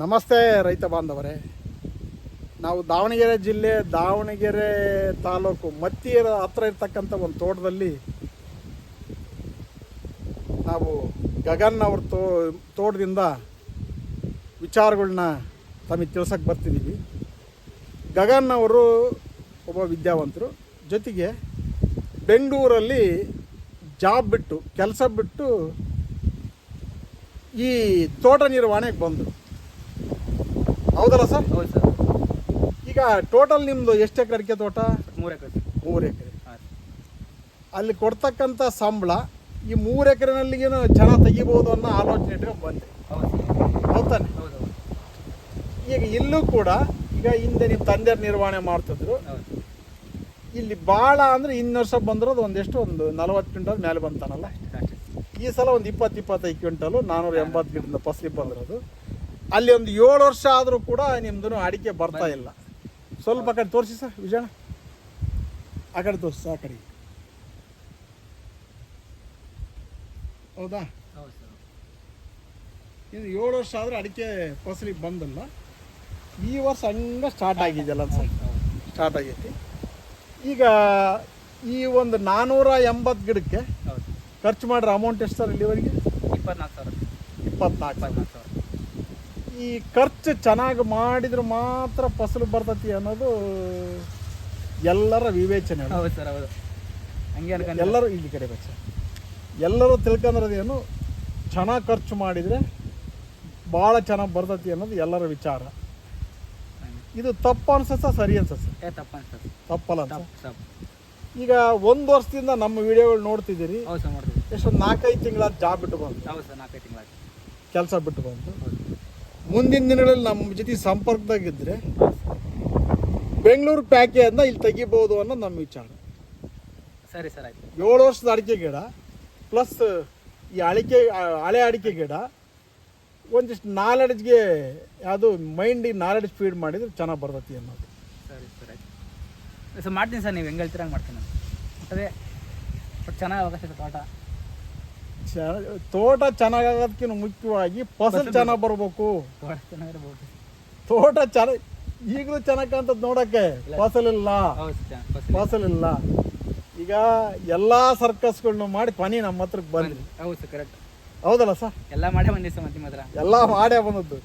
ನಮಸ್ತೆ ರೈತ ಬಾಂಧವರೇ. ನಾವು ದಾವಣಗೆರೆ ಜಿಲ್ಲೆ, ದಾವಣಗೆರೆ ತಾಲೂಕು ಮತ್ತಿಯರ ಹತ್ರ ಇರ್ತಕ್ಕಂಥ ಒಂದು ತೋಟದಲ್ಲಿ ನಾವು ಗಗನ್ ಅವ್ರ ತೋ, ತೋಟದಿಂದ ವಿಚಾರಗಳನ್ನ ತಮಗೆ ತಿಳ್ಸಕ್ಕೆ ಬರ್ತಿದ್ದೀವಿ. ಗಗನ್ ಅವರು ಒಬ್ಬ ವಿದ್ಯಾವಂತರು. ಜೊತೆಗೆ ಬೆಂಗಳೂರಲ್ಲಿ ಜಾಬ್ ಬಿಟ್ಟು, ಕೆಲಸ ಬಿಟ್ಟು ಈ ತೋಟ ನಿರ್ವಹಣೆಗೆ ಬಂದರು. ಹೌದಲ್ಲ ಸರ್? ಹೌದು ಸರ್. ಈಗ ಟೋಟಲ್ ನಿಮ್ಮದು ಎಷ್ಟು ಎಕರೆ ಅಡಿಕೆ ತೋಟ? ಮೂರು ಎಕರೆ ಮೂರು ಎಕರೆ. ಅಲ್ಲಿ ಕೊಡ್ತಕ್ಕಂಥ ಸಂಬಳ ಈ ಮೂರು ಎಕರೆನಲ್ಲಿಗೇನು ಜನ ತೆಗಿಬೋದು ಅನ್ನೋ ಆಲೋಚನೆ ಇಟ್ಕೊಂಡು ಬಂದೆ. ಹೌದಾನೆ ಹೌದು ಹೌದು. ಈಗ ಇಲ್ಲೂ ಕೂಡ ಈಗ ಹಿಂದೆ ನಿಮ್ಮ ತಂದೆ ನಿರ್ವಹಣೆ ಮಾಡ್ತಿದ್ರು. ಇಲ್ಲಿ ಭಾಳ ಅಂದರೆ ಇನ್ನು ವರ್ಷ ಬಂದಿರೋದು ಒಂದೆಷ್ಟು ಒಂದು ನಲವತ್ತು ಕ್ವಿಂಟಲ್ ಮೇಲೆ ಬಂತಾನಲ್ಲ? ಈ ಸಲ ಒಂದು ಇಪ್ಪತ್ತು ಇಪ್ಪತ್ತೈದು ಕ್ವಿಂಟಲು ನಾನ್ನೂರ ಎಂಬತ್ತು ಗಿಡದಿಂದ ಫಸಲಿ ಬಂದಿರೋದು. ಅಲ್ಲಿ ಒಂದು ಏಳು ವರ್ಷ ಆದರೂ ಕೂಡ ನಿಮ್ದು ಅಡಿಕೆ ಬರ್ತಾ ಇಲ್ಲ. ಸ್ವಲ್ಪ ಆ ಕಡೆ ತೋರಿಸಿ ಸರ್ ವಿಜಯಣ ಆ ಕಡೆ ತೋರಿಸಿ ಆ ಕಡೆ. ಹೌದಾ? ಇದು ಏಳು ವರ್ಷ ಆದರೂ ಅಡಿಕೆ ಫಸಲಿ ಬಂದಿಲ್ಲ ಈ ವರ್ಷ ಹಂಗ ಸ್ಟಾರ್ಟ್ ಆಗಿದೆಯಲ್ಲ ಸರ್. ಸ್ಟಾರ್ಟ್ ಆಗೈತಿ. ಈಗ ಈ ಒಂದು ನಾನ್ನೂರ ಎಂಬತ್ತು ಗಿಡಕ್ಕೆ ಖರ್ಚು ಮಾಡಿರೋ ಅಮೌಂಟ್ ಎಷ್ಟು ಸರ್ ಇಲ್ಲಿವರೆಗೆ? ಇಪ್ಪತ್ನಾಲ್ಕು ಸಾವಿರ. ಇಪ್ಪತ್ನಾಲ್ಕು ಇಪ್ಪತ್ನಾಲ್ಕು ಸಾವಿರ. ಈ ಖರ್ಚು ಚೆನ್ನಾಗಿ ಮಾಡಿದ್ರೆ ಮಾತ್ರ ಫಸಲು ಬರ್ತತಿ ಅನ್ನೋದು ಎಲ್ಲರ ವಿವೇಚನೆ ಅದು. ಹೌದು ಸರ್ ಹೌದು. ಹಂಗೆ ಅನ್ಕೊಂಡು. ಎಲ್ಲರೂ ಇಲ್ಲಿ ಕರೆ ಸರ್ ಎಲ್ಲರೂ ತಿಳ್ಕೊಂಡ್ರದೇನು ಚೆನ್ನಾಗಿ ಖರ್ಚು ಮಾಡಿದರೆ ಭಾಳ ಚೆನ್ನಾಗಿ ಬರ್ತತಿ ಅನ್ನೋದು ಎಲ್ಲರ ವಿಚಾರ. ಇದು ತಪ್ಪು ಅನ್ಸತ್ತ ಸರಿ ಅನ್ಸತ್ತ? ಏ ತಪ್ಪ ತಪ್ಪಲ್ಲ ಅನ್ಸ ತಪ್ಪು ತಪ್ಪು. ಈಗ ಒಂದು ವರ್ಷದಿಂದ ನಮ್ಮ ವಿಡಿಯೋಗಳು ನೋಡ್ತಿದ್ದೀರಿ. ಹೌದು ಸರ್ ಮಾಡ್ತೀವಿ ಎಷ್ಟೊಂದು ನಾಲ್ಕೈದು ತಿಂಗಳ ಜಾಬ್ ಬಿಟ್ಟು ಬಂತು. ಹೌದು ಸರ್ ನಾಲ್ಕೈದು ಕೆಲಸ ಬಿಟ್ಟು ಹೌದು. ಮುಂದಿನ ದಿನಗಳಲ್ಲಿ ನಮ್ಮ ಜೊತೆ ಸಂಪರ್ಕದಾಗಿದ್ದರೆ ಬೆಂಗಳೂರು ಪ್ಯಾಕೇಜನ್ನ ಇಲ್ಲಿ ತೆಗಿಬೋದು ಅನ್ನೋದು ನಮ್ಮ ವಿಚಾರ. ಸರಿ ಸರ್ ಆಯ್ತು. ಏಳು ವರ್ಷದ ಅಡಿಕೆ ಗಿಡ ಪ್ಲಸ್ ಈ ಅಡಿಕೆ ಹಳೆ ಅಡಿಕೆ ಗಿಡ ಒಂದಿಷ್ಟು ನಾಲೆಡ್ಜ್ಗೆ ಯಾವುದು ಮೈಂಡಿಗೆ ನಾಲೆಡ್ಜ್ ಫೀಡ್ ಮಾಡಿದ್ರೆ ಚೆನ್ನಾಗಿ ಬರ್ತೈತಿ ಅನ್ನೋದು. ಸರಿ ಸರ್ ಆಯ್ತು. ಸರ್ ಮಾಡ್ತೀನಿ ಸರ್ ನೀವು ಹೆಂಗೆ ಹೇಳ್ತೀರ ಹಂಗೆ ಮಾಡ್ತೀನಿ ಅದೇ ಬಟ್ ಚೆನ್ನಾಗಿ ಅವಕಾಶ ತೋಟ. ತೋಟ ಚೆನ್ನಾಗಾಗೋದಕ್ಕಿಂತ ಮುಖ್ಯವಾಗಿ ಫಸಲ್ ಚೆನ್ನಾಗಿ ಬರಬೇಕು. ತೋಟ ಚೆನ್ನಾಗಿ ಈಗಲೂ ಚೆನ್ನಾಗಿ ಕಾಣ್ತದ ನೋಡಕ್ಕೆ ಫಸಲಿಲ್ಲ. ಫಸಲಿಲ್ಲ. ಈಗ ಎಲ್ಲ ಸರ್ಕಸ್ಗಳನ್ನ ಮಾಡಿ ಪನಿ ನಮ್ಮ ಹತ್ರಕ್ಕೆ ಬಂದ್ರಿ ಹೌದು ಸರ್ ಕರೆಕ್ಟ್ ಹೌದಲ್ಲ ಸರ್? ಎಲ್ಲ ಮಾಡೇ ಬಂದಿ ಸರ್ ಮತ್ತೆ ಹತ್ರ. ಎಲ್ಲ ಮಾಡೇ ಬಂದದ್ದು.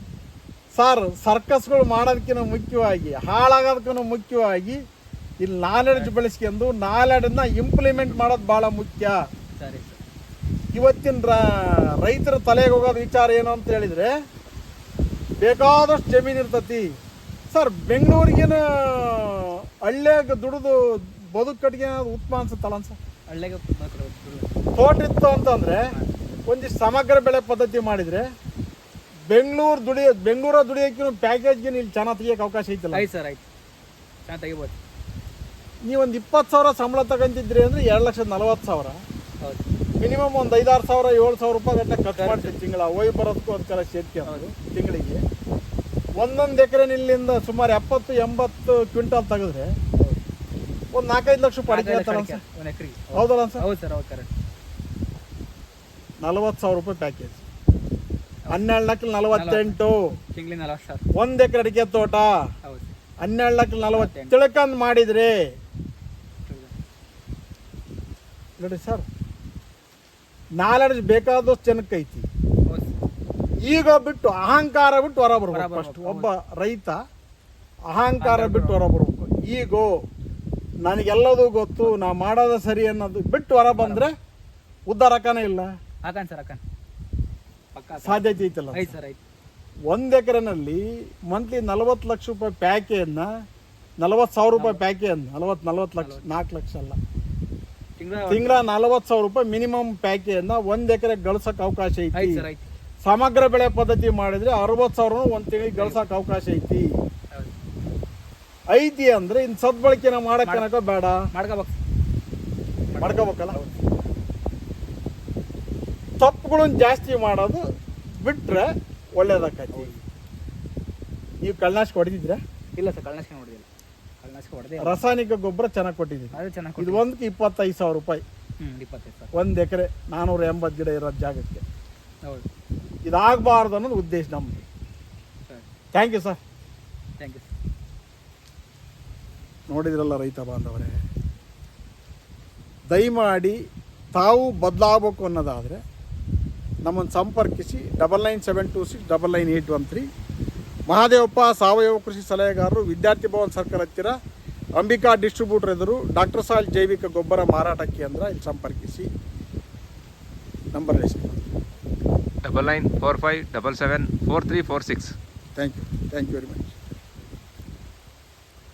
ಸರ್ ಸರ್ಕಸ್ಗಳು ಮಾಡೋದಕ್ಕಿಂತ ಮುಖ್ಯವಾಗಿ ಹಾಳಾಗೋದಕ್ಕಿಂತ ಮುಖ್ಯವಾಗಿ ಇಲ್ಲಿ ನಾಲೆಡ್ಜ್ ಬೆಳೆಸ್ಕೊಂಡು ನಾಲೆಡ್ನ ಇಂಪ್ಲಿಮೆಂಟ್ ಮಾಡೋದು ಭಾಳ ಮುಖ್ಯ. ಸರಿ ಸರ್. ಇವತ್ತಿನ ರೈತರ ತಲೆಗೆ ಹೋಗೋದು ವಿಚಾರ ಏನು ಅಂತ ಹೇಳಿದ್ರೆ ಬೇಕಾದಷ್ಟು ಜಮೀನು ಇರ್ತತಿ. ಸರ್ ಬೆಂಗಳೂರಿಗೇನು ಹಳ್ಳ್ಯಾಗ ದುಡಿದು ಬದುಕು ಕಟ್ಟಿಗೆ ಉತ್ತಮ ಅನ್ಸುತ್ತಲ್ಲ ಸರ್? ಹಳ್ಳಿಗೆ ತೋಟ ಇತ್ತು ಅಂತಂದ್ರೆ ಒಂದಿಷ್ಟು ಸಮಗ್ರ ಬೆಳೆ ಪದ್ಧತಿ ಮಾಡಿದ್ರೆ ಬೆಂಗಳೂರು ದುಡಿಯ ಬೆಂಗಳೂರ ದುಡಿಯೋಕೆ ಪ್ಯಾಕೇಜ್ಗೆ ಇಲ್ಲಿ ಚೆನ್ನಾಗಿ ತೆಗಿಯೋಕೆ ಅವಕಾಶ ಐತಲ್ಲ? ಆಯ್ತು ಸರ್ ಆಯ್ತು. ಚೆನ್ನಾಗಿ ತೆಗಿಬೋದು. ನೀವೊಂದು ಇಪ್ಪತ್ತು ಸಾವಿರ ಸಂಬಳ ತಗೊಂತಿದ್ರಿ ಅಂದ್ರೆ ಎರಡು ಲಕ್ಷದ ನಲವತ್ತು ಸಾವಿರ. ಹೌದು. ಮಿನಿಮಮ್ ಒಂದ್ ಐದಾರು ಸಾವಿರ ಏಳು ಸಾವಿರ ರೂಪಾಯಿ ಗಂಟೆ ಖರ್ಚು ಮಾಡ್ತೀವಿ ತಿಂಗಳ. ಹೋಗಿ ಬರೋದಕ್ಕೂ ಅದಕ್ಕೆಲ್ಲ ಸೇರ್ತಿ. ತಿಂಗಳಿಗೆ. ಒಂದೊಂದು ಎಕರೆ ನಿಲ್ಲಿಂದ ಸುಮಾರು ಎಪ್ಪತ್ತು ಎಂಬತ್ತು ಕ್ವಿಂಟಲ್ ತೆಗೆದ್ರೆ ಒಂದ್ ನಾಲ್ಕೈದು ಲಕ್ಷ ರೂಪಾಯಿ ಅಡಿಕೆ ಹೌದಲ್ಲ ಸರ್? ಹೌದು ಸರ್ ಹೌದು ಕರೆಕ್ಟ್ ನಲವತ್ತು ಸಾವಿರ ರೂಪಾಯಿ ಪ್ಯಾಕೇಜ್ ಹನ್ನೆರಡು ಲಕ್ಷ ನಲವತ್ತೆಂಟು. ಒಂದ್ ಎಕರೆ ಅಡಿಕೆ ತೋಟ. ಹನ್ನೆರಡು ಲಕ್ಷ ನಲವತ್ತೆಂಟು. ತಿಳ್ಕೊಂಡ್ ಮಾಡಿದ್ರಿ. ನೋಡಿ ಸರ್. ನಾಲೆಡ್ಜ್ ಬೇಕಾದಷ್ಟು ಜನಕ್ಕೈತಿ ಐತಿ. ಈಗ ಬಿಟ್ಟು ಅಹಂಕಾರ ಬಿಟ್ಟು ಹೊರ ಬರ್ಬೇಕು ಫಸ್ಟ್ ಒಬ್ಬ ರೈತ ಅಹಂಕಾರ ಬಿಟ್ಟು ಹೊರ ಬರ್ಬೇಕು. ಈಗ ನನಗೆಲ್ಲದೂ ಗೊತ್ತು ನಾ ಮಾಡೋದ ಸರಿ ಅನ್ನೋದು ಬಿಟ್ಟು ಹೊರ ಬಂದ್ರೆ ಉದ್ಧಾರಕನೇ ಇಲ್ಲ. ಸರ್. ಸಾಧ್ಯತೆ ಐತಲ್ಲ ಒಂದ್ ಎಕರೆನಲ್ಲಿ ಮಂತ್ಲಿ ನಲವತ್ತು ಲಕ್ಷ ರೂಪಾಯಿ ಪ್ಯಾಕೆಯನ್ನು ನಲವತ್ತು ಸಾವಿರ ರೂಪಾಯಿ ಪ್ಯಾಕೇಜ್ ನಲವತ್ತು ನಲವತ್ತು ಲಕ್ಷ ನಾಲ್ಕು ಲಕ್ಷ ಅಲ್ಲ. ತಿಂಗಳ ನಲವತ್ ನಲವತ್ತು ಸಾವಿರ ರೂಪಾಯಿ ಮಿನಿಮಮ್ ಪ್ಯಾಕೇಜ್ನ ಒಂದ್ ಎಕರೆ ಗಳಿಸೋಕೆ ಅವಕಾಶ ಐತಿ. ಸಮಗ್ರ ಬೆಳೆ ಪದ್ಧತಿ ಮಾಡಿದ್ರೆ ಅರವತ್ತು ಸಾವಿರ ಒಂದ್ ತಿಂಗಳಿಗೆ ಗಳಿಸೋಕೆ ಅವಕಾಶ ಐತಿ. ಐತಿ ಅಂದ್ರೆ ಇನ್ ಸದ್ಬಳಕೆನ ಮಾಡಕ್ಕನಕ ಬೇಡ? ಮಾಡ್ಕೋಬೇಕು. ಮಾಡ್ಕೋಬೇಕಲ್ಲ? ತಪ್ಪುಗಳನ್ನ ಜಾಸ್ತಿ ಮಾಡೋದು ಬಿಟ್ರೆ ಒಳ್ಳೇದಾಕೈತಿ. ನೀವು ಕಳ್ಳನಾಶಕ ಹೊಡೆದಿದ್ರೆ ಇಲ್ಲ ಸರ್ ಕಳ್ಳನಾಶಕ ನೋಡಿದಿಲ್ಲ ಕಳ್ಳನಾಶಕ ಹೊಡೆದೇ ರಾಸಾಯನಿಕ ಗೊಬ್ಬರ ಚೆನ್ನಾಗಿ ಕೊಟ್ಟಿದ್ದೀನಿ. ಅದು ಚೆನ್ನಾಗಿ ಇದು ಒಂದಕ್ಕೆ ಇಪ್ಪತ್ತೈದು ಸಾವಿರ ರೂಪಾಯಿ. ಹ್ಞೂ ಇಪ್ಪತ್ತೈದು ಒಂದು ಎಕರೆ ನಾನ್ನೂರ ಎಂಬತ್ತು ಗಿಡ ಇರೋ ಜಾಗಕ್ಕೆ. ಹೌದು. ಇದಾಗಬಾರ್ದು ಅನ್ನೋದು ಉದ್ದೇಶ ನಮ್ಮದು thank you sir thank you ನೋಡಿದ್ರಲ್ಲ ರೈತ ಬಾಂಧವರೇ. ದಯಮಾಡಿ ತಾವು ಬದಲಾಗಬೇಕು ಅನ್ನೋದಾದರೆ ನಮ್ಮನ್ನು ಸಂಪರ್ಕಿಸಿ double nine seven two six double nine eight one three Mahadevappa ಸಾವಯವ ಕೃಷಿ ಸಲಹೆಗಾರರು ವಿದ್ಯಾರ್ಥಿ ಭವನ್ ಸರ್ಕಲ್ ಹತ್ತಿರ ಅಂಬಿಕಾ ಡಿಸ್ಟ್ರಿಬ್ಯೂಟರ್ ಎದುರು ಡಾಕ್ಟರ್ ಸಾಲ್ ಜೈವಿಕ ಗೊಬ್ಬರ ಮಾರಾಟ ಕೇಂದ್ರ ಇಲ್ಲಿ ಸಂಪರ್ಕಿಸಿ. Number double nine four five double seven four three four six. Thank you. Thank you very much.